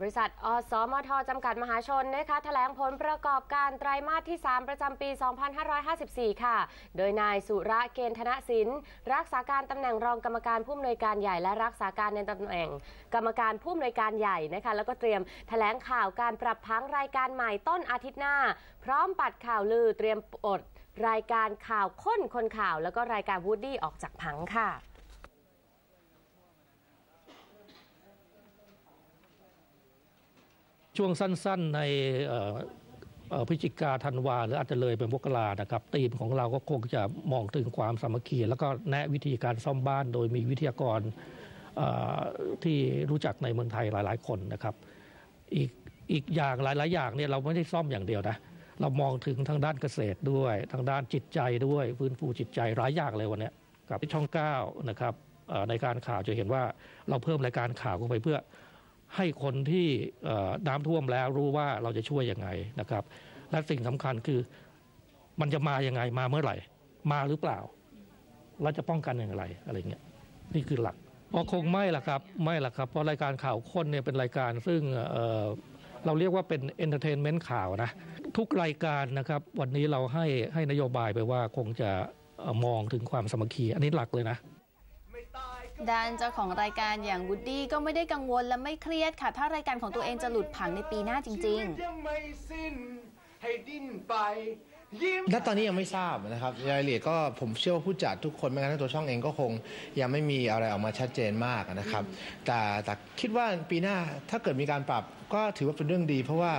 บริษัทอสมทจำกัดมหาชนนะคะแถลงผลประกอบการไตรมาสที่ 3 ประจำปี 2554 ค่ะ โดยนายสุระเกณฑ์ธนสินรักษาการตำแหน่งรองกรรมการผู้อำนวยการใหญ่และรักษาการในตำแหน่ง กรรมการผู้อำนวยการใหญ่นะคะแล้วก็เตรียมแถลงข่าวการปรับพังรายการใหม่ต้นอาทิตย์หน้า พร้อมปัดข่าวลือเตรียมปลดรายการข่าวค้นคนข่าว แล้วก็รายการวูดดี้ออกจากพังค่ะ ช่วงสั้นๆในพฤศจิกาธันวาหรืออาจจะเลยเป็นมกรานะครับธีมของเราก็คงจะมองถึงความสามัคคีแล้วก็แนะวิธีการซ่อมบ้านโดยมีวิทยากรที่รู้จักในเมืองไทยหลาย ๆ คนนะครับ อีกอีกอย่างหลาย ๆ อย่างเนี่ยเราไม่ได้ซ่อมอย่างเดียวนะเรามองถึงทางด้านเกษตรด้วย ทางด้านจิตใจด้วยฟื้นฟูจิตใจหลายอย่างเลยวันนี้กับช่อง9นะครับในการข่าวจะเห็นว่าเราเพิ่มรายการข่าวเข้าไปเพื่อ ให้คนที่น้ำท่วมแล้วรู้ว่าเราจะช่วยยังไงนะครับ และสิ่งสำคัญคือมันจะมายังไงมาเมื่อไหร่ มาหรือเปล่าเราจะป้องกันอย่างไรอะไรเงี้ยนี่คือหลักอ๋อคงไม่ละครับไม่ละครับ เพราะรายการข่าวคนเนี่ยเป็นรายการซึ่งเเราเรียกว่าเป็นเอนเตอร์เทนเมนต์ข่าวนะ ทุกรายการนะครับ วันนี้เราให้ให้นโยบายไปว่าคงจะมองถึงความสมัคคี อันนี้หลักเลยนะ ด้านเจ้าของรายการอย่างวูดดี้ก็ไม่ได้กังวลและไม่เครียดค่ะ ถ้ารายการของตัวเองจะหลุดผังในปีหน้าจริงชีวิตยังไม่สิ้นให้ดิ้นไปณตอนนี้ยังไม่ทราบนะครับรายละเอียดก็ผมเชื่อว่าผู้จัดทุกคนแม้กระทั่งตัวช่องเองก็คง ยังไม่มีอะไรออกมาชัดเจนมากนะครับ แต่แต่คิดว่าปีหน้าถ้าเกิดมีการปรับก็ถือว่าเป็นเรื่องดี เพราะว่า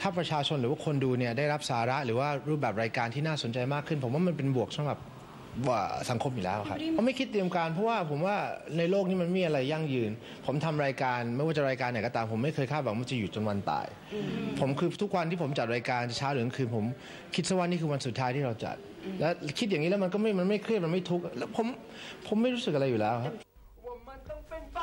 ถ้าประชาชนหรือว่าคนดูเนี่ยได้รับสาระหรือว่ารูปแบบรายการที่น่าสนใจมากขึ้น ผมว่ามันเป็นบวกสำหรับ ว่าสังคมอยู่แล้วครับผมไม่คิดเตรียมการเพราะว่าผมว่าในโลกนี้มันไม่มีอะไรยั่งยืน ผมทำรายการไม่ว่าจะรายการไหนก็ตามผมไม่เคยคาดหวังว่ามันจะอยู่จนวันตาย ผมคือทุกวันที่ผมจัดรายการจะเช้าหรือกลางคืนผมคิดซะว่านี่คือวันสุดท้ายที่เราจัด แล้วคิดอย่างนี้แล้วมันก็ไม่มันไม่เครียดมันไม่ทุกข์แล้วผมผมไม่รู้สึกอะไรอยู่แล้วครับ ว่ามันต้องเป็นไป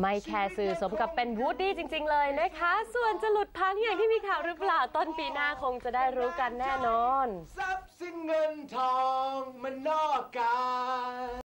ไม่แคร์สื่อสมกับเป็นวูดดี้จริง ๆ เลยนะคะ ส่วนจะหลุดพังอย่างที่มีข่าวหรือเปล่าต้นปีหน้าคงจะได้รู้กันแน่นอน ทรัพย์สินเงินทองมันนอกกาย